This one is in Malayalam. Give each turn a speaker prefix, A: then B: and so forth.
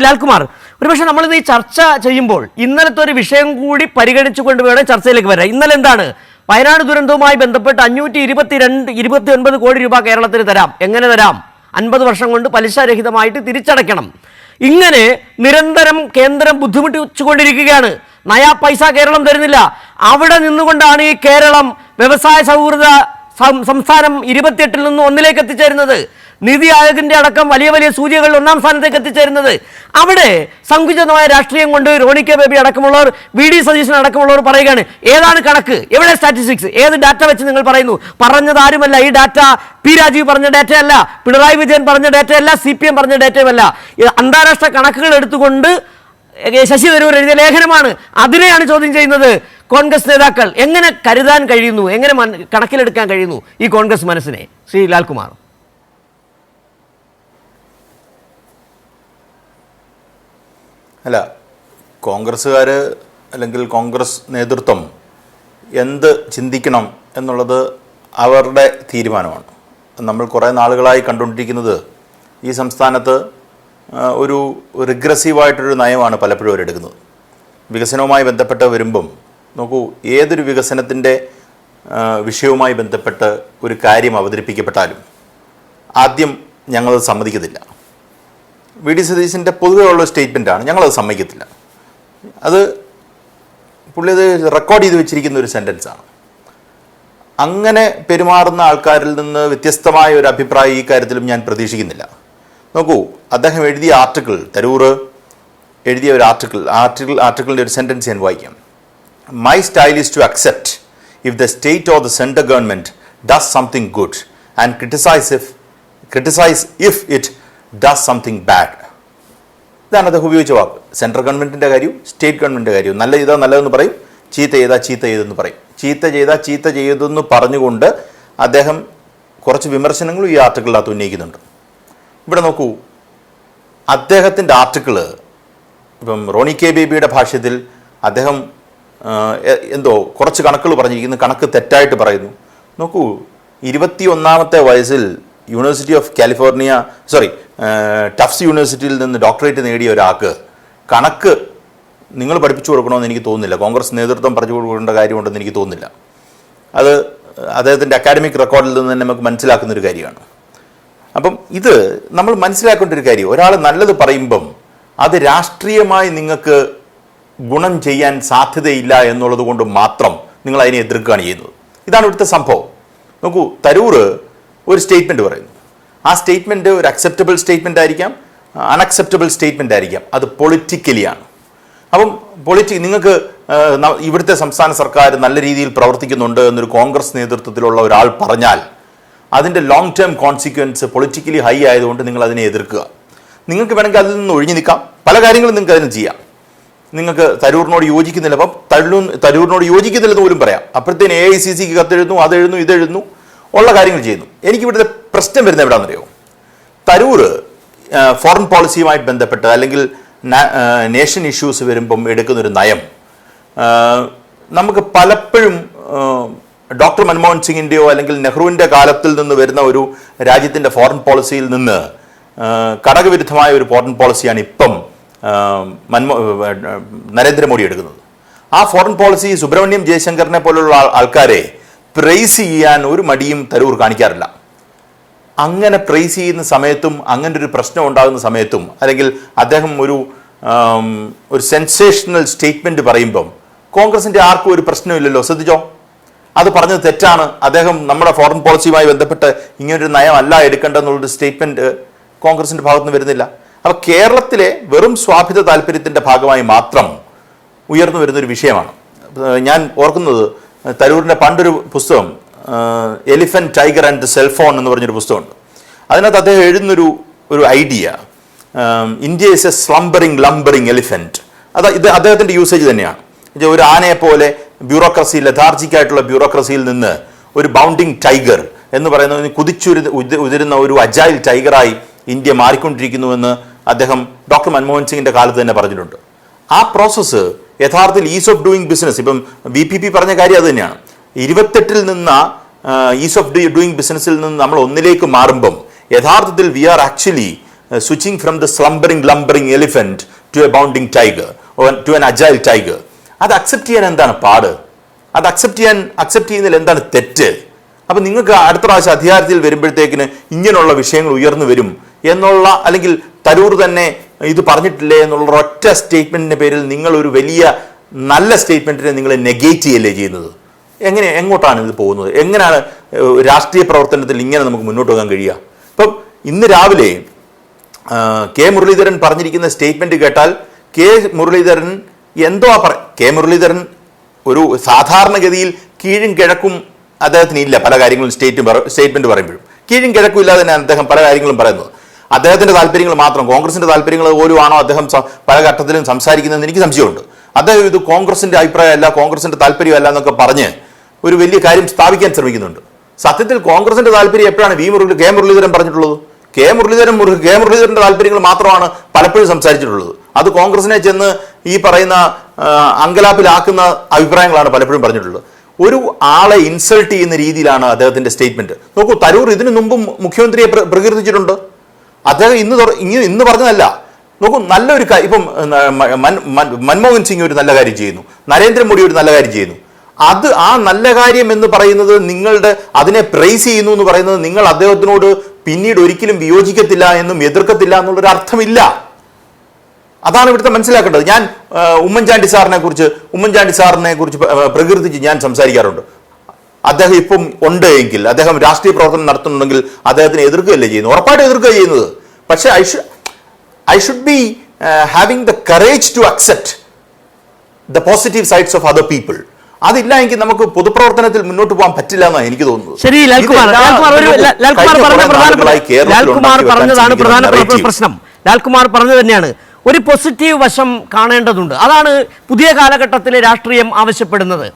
A: ലാൽകുമാർ ഒരുപക്ഷെ നമ്മളിത് ഈ ചർച്ച ചെയ്യുമ്പോൾ ഇന്നലത്തെ ഒരു വിഷയം കൂടി പരിഗണിച്ചുകൊണ്ട് വേണം ചർച്ചയിലേക്ക് വരാം ഇന്നലെ എന്താണ്? വയനാട് ദുരന്തവുമായി ബന്ധപ്പെട്ട് അഞ്ഞൂറ്റി ഇരുപത്തിരണ്ട് ഇരുപത്തി ഒൻപത് കോടി രൂപ കേരളത്തിന് തരാം. എങ്ങനെ തരാം? അൻപത് വർഷം കൊണ്ട് പലിശരഹിതമായിട്ട് തിരിച്ചടയ്ക്കണം. ഇങ്ങനെ നിരന്തരം കേന്ദ്രം ബുദ്ധിമുട്ടിച്ചുകൊണ്ടിരിക്കുകയാണ്. നയാ പൈസ കേരളം തരുന്നില്ല. അവിടെ നിന്നുകൊണ്ടാണ് ഈ കേരളം വ്യവസായ സൗഹൃദ സംസ്ഥാനം ഇരുപത്തിയെട്ടിൽ നിന്ന് ഒന്നിലേക്ക് എത്തിച്ചേരുന്നത്. നിതി ആയോഗിന്റെ അടക്കം വലിയ വലിയ സൂചികൾ ഒന്നാം സ്ഥാനത്തേക്ക് എത്തിച്ചേരുന്നത്. അവിടെ സങ്കുചിതമായ രാഷ്ട്രീയം കൊണ്ട് റോണി കെ ബേബി അടക്കമുള്ളവർ വി ഡി സതീശൻ അടക്കമുള്ളവർ പറയുകയാണ് ഏതാണ് കണക്ക്? എവിടെ സ്റ്റാറ്റിസ്റ്റിക്സ് ഏത് ഡാറ്റ വെച്ച് നിങ്ങൾ പറയുന്നു? പറഞ്ഞത് ആരുമല്ല ഈ ഡാറ്റ പി രാജീവ് പറഞ്ഞ ഡാറ്റയല്ല പിണറായി വിജയൻ പറഞ്ഞ ഡാറ്റയല്ല സി പി എം പറഞ്ഞ ഡാറ്റയുമല്ല അന്താരാഷ്ട്ര കണക്കുകൾ എടുത്തുകൊണ്ട് ശശി തരൂർ എഴുതിയ ലേഖനമാണ്. അതിനെയാണ് ചോദ്യം ചെയ്യുന്നത്. കോൺഗ്രസ് നേതാക്കൾ എങ്ങനെ കരുതാൻ കഴിയുന്നു? എങ്ങനെ കണക്കിലെടുക്കാൻ കഴിയുന്നു? ഈ കോൺഗ്രസ് മനസ്സിനെ. ശ്രീ ലാൽകുമാർ.
B: അല്ല കോൺഗ്രസ്സുകാർ അല്ലെങ്കിൽ കോൺഗ്രസ് നേതൃത്വം എന്ത് ചിന്തിക്കണം എന്നുള്ളത് അവരുടെ തീരുമാനമാണ്. നമ്മൾ കുറേ നാളുകളായി കണ്ടുകൊണ്ടിരിക്കുന്നത് ഈ സംസ്ഥാനത്ത് ഒരു റിഗ്രസീവായിട്ടൊരു നയമാണ് പലപ്പോഴും അവരെടുക്കുന്നത് വികസനവുമായി ബന്ധപ്പെട്ട് വരുമ്പം നോക്കൂ ഏതൊരു വികസനത്തിന്റെ വിഷയവുമായി ബന്ധപ്പെട്ട് ഒരു കാര്യം അവതരിപ്പിക്കപ്പെട്ടാലും ആദ്യം ഞങ്ങളത് സമ്മതിക്കത്തില്ല. വി ഡി സതീശന്റെ പൊതുവെയുള്ള സ്റ്റേറ്റ്മെന്റാണ് ഞങ്ങളത് സമ്മതിക്കത്തില്ല. അത് പുള്ളി അത് റെക്കോർഡ് ചെയ്ത് വെച്ചിരിക്കുന്ന ഒരു സെന്റൻസാണ് അങ്ങനെ പെരുമാറുന്ന ആൾക്കാരിൽ നിന്ന് വ്യത്യസ്തമായ ഒരു അഭിപ്രായം ഈ കാര്യത്തിലും ഞാൻ പ്രതീക്ഷിക്കുന്നില്ല. നോക്കൂ അദ്ദേഹം എഴുതിയ ആർട്ടിക്കിൾ തരൂർ എഴുതിയ ഒരു ആർട്ടിക്കിൾ ആർട്ടിക്കിൾ ആർട്ടിക്കിളിന്റെ ഒരു സെന്റൻസ് ഞാൻ വായിക്കാം. My style is to accept if the state or the central government does something good and criticise if criticise if it does something bad ഇതാണ് അദ്ദേഹം ഉപയോഗിച്ച വാക്ക്. സെൻട്രൽ ഗവൺമെന്റിന്റെ കാര്യവും സ്റ്റേറ്റ് ഗവൺമെന്റിന്റെ കാര്യവും. നല്ല ചെയ്താൽ നല്ലതെന്ന് പറയും. ചീത്ത ചെയ്താൽ ചീത്ത ചെയ്തെന്ന് പറയും. ചീത്ത ചെയ്താൽ ചീത്ത ചെയ്തെന്ന് പറഞ്ഞുകൊണ്ട് അദ്ദേഹം കുറച്ച് വിമർശനങ്ങളും ഈ ആർട്ടിക്കിളിനകത്ത് ഉന്നയിക്കുന്നുണ്ട്. ഇവിടെ നോക്കൂ. അദ്ദേഹത്തിന്റെ ആർട്ടിക്കിൾ ഇപ്പം റോണി കെ ബേബിയുടെ ഭാഷ്യത്തിൽ അദ്ദേഹം എന്തോ കുറച്ച് കണക്കുകൾ പറഞ്ഞിരിക്കുന്നു. കണക്ക് തെറ്റായിട്ട് പറയുന്നു. നോക്കൂ ഇരുപത്തി ഒന്നാമത്തെ വയസ്സിൽ university of California sorry Tufts യൂണിവേഴ്സിറ്റിയിൽ നിന്ന് ഡോക്ടറേറ്റ് നേടിയ ഒരാൾക്ക് കണക്ക് നിങ്ങൾ പഠിപ്പിച്ചു കൊടുക്കണമെന്ന് എനിക്ക് തോന്നുന്നില്ല. കോൺഗ്രസ് നേതൃത്വം പറഞ്ഞു കൊടുക്കേണ്ട കാര്യമുണ്ടെന്ന് എനിക്ക് തോന്നുന്നില്ല. അത് അദ്ദേഹത്തിന്റെ അക്കാഡമിക് റെക്കോർഡിൽ നിന്ന് തന്നെ നമുക്ക് മനസ്സിലാക്കുന്ന ഒരു കാര്യമാണ്. അപ്പം ഇത് നമ്മൾ മനസ്സിലാക്കേണ്ട ഒരു കാര്യം ഒരാൾ നല്ലത് പറയുമ്പം അത് രാഷ്ട്രീയമായി നിങ്ങൾക്ക് ഗുണം ചെയ്യാൻ സാധ്യതയില്ല എന്നുള്ളത് കൊണ്ട് മാത്രം നിങ്ങൾ അതിനെ എതിർക്കുകയാണ് ചെയ്യുന്നത്. ഇതാണ് ഇവിടുത്തെ സംഭവം. നോക്കൂ തരൂർ ഒരു സ്റ്റേറ്റ്മെന്റ് പറയുന്നു. ആ സ്റ്റേറ്റ്മെന്റ് ഒരു അക്സെപ്റ്റബിൾ സ്റ്റേറ്റ്മെന്റ് ആയിരിക്കാം അൺഅക്സെപ്റ്റബിൾ സ്റ്റേറ്റ്മെന്റ് ആയിരിക്കാം. അത് പൊളിറ്റിക്കലിയാണ് അപ്പം പൊളിറ്റി നിങ്ങൾക്ക് ഇവിടുത്തെ സംസ്ഥാന സർക്കാർ നല്ല രീതിയിൽ പ്രവർത്തിക്കുന്നുണ്ട് എന്നൊരു കോൺഗ്രസ് നേതൃത്വത്തിലുള്ള ഒരാൾ പറഞ്ഞാൽ അതിന്റെ long term consequence politically high ആയതുകൊണ്ട് നിങ്ങൾ അതിനെ എതിർക്കുക. നിങ്ങൾക്ക് വേണമെങ്കിൽ അതിൽ നിന്ന് ഒഴിഞ്ഞു നിൽക്കാം. പല കാര്യങ്ങളും നിങ്ങൾക്ക് അതിന് ചെയ്യാം. നിങ്ങൾക്ക് തരൂറിനോട് യോജിക്കുന്നില്ല. അപ്പം തരൂ തരൂറിനോട് യോജിക്കുന്നില്ലെന്ന് പോലും പറയാം. അപ്പോഴത്തേന് എ ഐ സി സിക്ക് കത്തെഴുതുന്നു അതെഴുതുന്നു ഇതെഴുതുന്നു. ഉള്ള കാര്യങ്ങൾ ചെയ്യുന്നു. എനിക്ക് ഇവിടുത്തെ പ്രശ്നം വരുന്നത് എവിടെയാണെന്നറിയോ തരൂർ ഫോറിൻ പോളിസിയുമായി ബന്ധപ്പെട്ട് അല്ലെങ്കിൽ നേഷൻ ഇഷ്യൂസ് വരുമ്പം എടുക്കുന്നൊരു നയം. നമുക്ക് പലപ്പോഴും ഡോക്ടർ മൻമോഹൻ സിംഗിന്റെയോ അല്ലെങ്കിൽ നെഹ്റുവിന്റെ കാലത്തിൽ നിന്ന് വരുന്ന ഒരു രാജ്യത്തിന്റെ ഫോറിൻ പോളിസിയിൽ നിന്ന് കടകവിരുദ്ധമായ ഒരു ഫോറിൻ പോളിസിയാണ് ഇപ്പം മൻമോ നരേന്ദ്രമോദി എടുക്കുന്നത്. ആ ഫോറിൻ പോളിസി സുബ്രഹ്മണ്യം ജയശങ്കറിനെ പോലുള്ള ആൾ- ആൾക്കാരെ പ്രൈസ് ചെയ്യാൻ ഒരു മടിയും തരൂർ കാണിക്കാറില്ല. അങ്ങനെ പ്രൈസ് ചെയ്യുന്ന സമയത്തും അങ്ങനെ ഒരു പ്രശ്നം ഉണ്ടാകുന്ന സമയത്തും അല്ലെങ്കിൽ അദ്ദേഹം ഒരു ഒരു സെൻസേഷണൽ സ്റ്റേറ്റ്മെന്റ് പറയുമ്പം കോൺഗ്രസിന്റെ ആർക്കും ഒരു പ്രശ്നമില്ലല്ലോ ശ്രദ്ധിച്ചോ? അത് പറഞ്ഞത് തെറ്റാണ്. അദ്ദേഹം നമ്മുടെ ഫോറിൻ പോളിസിയുമായി ബന്ധപ്പെട്ട് ഇങ്ങനൊരു നയമല്ല എടുക്കേണ്ടെന്നുള്ളൊരു സ്റ്റേറ്റ്മെന്റ് കോൺഗ്രസിന്റെ ഭാഗത്തുനിന്ന് വരുന്നില്ല. അപ്പോൾ കേരളത്തിലെ വെറും സ്വാഭിത താല്പര്യത്തിന്റെ ഭാഗമായി മാത്രം ഉയർന്നു വരുന്നൊരു വിഷയമാണ്. ഞാൻ ഓർക്കുന്നത് തരൂരിന്റെ പണ്ടൊരു പുസ്തകം elephant tiger and the cellphone എന്ന് പറഞ്ഞൊരു പുസ്തകമുണ്ട്. അതിനകത്ത് അദ്ദേഹം എഴുതുന്നൊരു ഒരു idea India is a slumbering lumbering elephant അത് ഇത് അദ്ദേഹത്തിന്റെ യൂസേജ് തന്നെയാണ്. ഒരു ആനയെ പോലെ ബ്യൂറോക്രസി ലഥാർജിക്കായിട്ടുള്ള ബ്യൂറോക്രസിയിൽ നിന്ന് ഒരു ബൗണ്ടിങ് ടൈഗർ എന്ന് പറയുന്ന കുതിച്ചുരു ഉതി- ഉതിരുന്ന ഒരു അജായിൽ ടൈഗറായി ഇന്ത്യ മാറിക്കൊണ്ടിരിക്കുന്നുവെന്ന് അദ്ദേഹം ഡോക്ടർ മൻമോഹൻ സിംഗിന്റെ കാലത്ത് തന്നെ പറഞ്ഞിട്ടുണ്ട്. ആ പ്രോസസ്സ് യഥാർത്ഥത്തിൽ ഈസ് ഓഫ് ഡൂയിങ് ബിസിനസ് ഇപ്പം വി പി പി പറഞ്ഞ കാര്യം അത് തന്നെയാണ്. ഇരുപത്തെട്ടിൽ നിന്ന് ഈസ് ഓഫ് ഡൂയിങ് ബിസിനസ്സിൽ നിന്ന് നമ്മൾ ഒന്നിലേക്ക് മാറുമ്പം യഥാർത്ഥത്തിൽ we are actually switching from the slumbering lumbering elephant to a bounding tiger to an agile tiger അത് അക്സെപ്റ്റ് ചെയ്യാൻ എന്താണ് പാട്? അത് അക്സെപ്റ്റ് ചെയ്യാൻ അക്സെപ്റ്റ് ചെയ്യുന്നതിൽ എന്താണ് തെറ്റ്? അപ്പം നിങ്ങൾക്ക് അടുത്ത പ്രാവശ്യം അധികാരത്തിൽ വരുമ്പോഴത്തേക്കിന് ഇങ്ങനെയുള്ള വിഷയങ്ങൾ ഉയർന്നു വരും എന്നുള്ള അല്ലെങ്കിൽ തരൂർ തന്നെ ഇത് പറഞ്ഞിട്ടില്ലേ എന്നുള്ള ഒറ്റ സ്റ്റേറ്റ്മെന്റിന്റെ പേരിൽ നിങ്ങൾ ഒരു വലിയ നല്ല സ്റ്റേറ്റ്മെന്റിനെ നിങ്ങൾ നെഗേറ്റ് ചെയ്യല്ലേ ചെയ്യുന്നത്? എങ്ങനെ എങ്ങോട്ടാണ് ഇത് പോകുന്നത്? എങ്ങനെയാണ് രാഷ്ട്രീയ പ്രവർത്തനത്തിൽ ഇങ്ങനെ നമുക്ക് മുന്നോട്ട് പോകാൻ കഴിയുക? ഇപ്പം ഇന്ന് രാവിലെ കെ മുരളീധരൻ പറഞ്ഞിരിക്കുന്ന സ്റ്റേറ്റ്മെന്റ് കേട്ടാൽ കെ മുരളീധരൻ എന്തോ പറ കെ മുരളീധരൻ ഒരു സാധാരണഗതിയിൽ കീഴും കിഴക്കും അദ്ദേഹത്തിന് ഇല്ല പല കാര്യങ്ങളും സ്റ്റേറ്റ് സ്റ്റേറ്റ്മെന്റ് പറയുമ്പോഴും. കീഴും കിഴക്കും ഇല്ലാതെ തന്നെ അദ്ദേഹം പല കാര്യങ്ങളും പറയുന്നത്. അദ്ദേഹത്തിന്റെ താല്പര്യങ്ങൾ മാത്രം കോൺഗ്രസിന്റെ താല്പര്യങ്ങൾ പോലും ആണോ അദ്ദേഹം പല ഘട്ടത്തിലും സംസാരിക്കുന്നതെന്ന് എനിക്ക് സംശയമുണ്ട്. അദ്ദേഹം ഇത് കോൺഗ്രസിന്റെ അഭിപ്രായമല്ല കോൺഗ്രസിന്റെ താല്പര്യമല്ല എന്നൊക്കെ പറഞ്ഞ് ഒരു വലിയ കാര്യം സ്ഥാപിക്കാൻ ശ്രമിക്കുന്നുണ്ട്. സത്യത്തിൽ കോൺഗ്രസിന്റെ താല്പര്യം എപ്പോഴാണ് വി മുരളി കെ മുരളീധരൻ പറഞ്ഞിട്ടുള്ളത്? കെ മുരളീധരൻ മുരു- കെ മുരളീധരന്റെ താല്പര്യങ്ങൾ മാത്രമാണ് പലപ്പോഴും സംസാരിച്ചിട്ടുള്ളത്. അത് കോൺഗ്രസിനെ ചെന്ന് ഈ പറയുന്ന അങ്കലാപ്പിലാക്കുന്ന അഭിപ്രായങ്ങളാണ് പലപ്പോഴും പറഞ്ഞിട്ടുള്ളത്. ഒരു ആളെ ഇൻസൾട്ട് ചെയ്യുന്ന രീതിയിലാണ് അദ്ദേഹത്തിന്റെ സ്റ്റേറ്റ്മെന്റ്. നോക്കൂ തരൂർ ഇതിനു മുമ്പും മുഖ്യമന്ത്രിയെ പ്ര- പ്രകീർത്തിച്ചിട്ടുണ്ട്. അദ്ദേഹം ഇന്ന് തുറ- ഇങ്ങ- ഇന്ന് പറഞ്ഞതല്ല. നോക്കൂ നല്ലൊരു കാര്യം ഇപ്പം മൻമോഹൻ സിംഗ് ഒരു നല്ല കാര്യം ചെയ്യുന്നു. നരേന്ദ്രമോദി ഒരു നല്ല കാര്യം ചെയ്യുന്നു. അത് ആ നല്ല കാര്യം എന്ന് പറയുന്നത് നിങ്ങളുടെ അതിനെ പ്രൈസ് ചെയ്യുന്നു എന്ന് പറയുന്നത് നിങ്ങൾ അദ്ദേഹത്തിനോട് പിന്നീട് ഒരിക്കലും വിയോജിക്കത്തില്ല എന്നും എതിർക്കത്തില്ല എന്നുള്ളൊരു അർത്ഥമില്ല. അതാണ് ഇവിടുത്തെ മനസ്സിലാക്കേണ്ടത്. ഞാൻ ഉമ്മൻചാണ്ടി സാറിനെ കുറിച്ച് ഉമ്മൻചാണ്ടി സാറിനെ കുറിച്ച് പ്ര- പ്രകീർത്തിച്ച് ഞാൻ സംസാരിക്കാറുണ്ട്. അദ്ദേഹം ഇപ്പം ഉണ്ട് എങ്കിൽ അദ്ദേഹം രാഷ്ട്രീയ പ്രവർത്തനം നടത്തുന്നുണ്ടെങ്കിൽ അദ്ദേഹത്തിനെ എതിർക്കുകയല്ലേ ചെയ്യുന്നു ഉറപ്പായിട്ട് എതിർക്കുക ചെയ്യുന്നത്. പക്ഷേ I should I should be having the courage to accept the positive sides of other people അതില്ല എങ്കിൽ നമുക്ക് പൊതുപ്രവർത്തനത്തിൽ മുന്നോട്ട് പോകാൻ പറ്റില്ല എന്നാണ് എനിക്ക് തോന്നുന്നത്.
A: ശരി ലാൽകുമാർ ലാൽകുമാർ പറഞ്ഞതാണ് പ്രശ്നം. ലാൽകുമാർ പറഞ്ഞു തന്നെയാണ്. ഒരു പോസിറ്റീവ് വശം കാണേണ്ടതുണ്ട്. അതാണ് പുതിയ കാലഘട്ടത്തിലെ രാഷ്ട്രീയം ആവശ്യപ്പെടുന്നത്.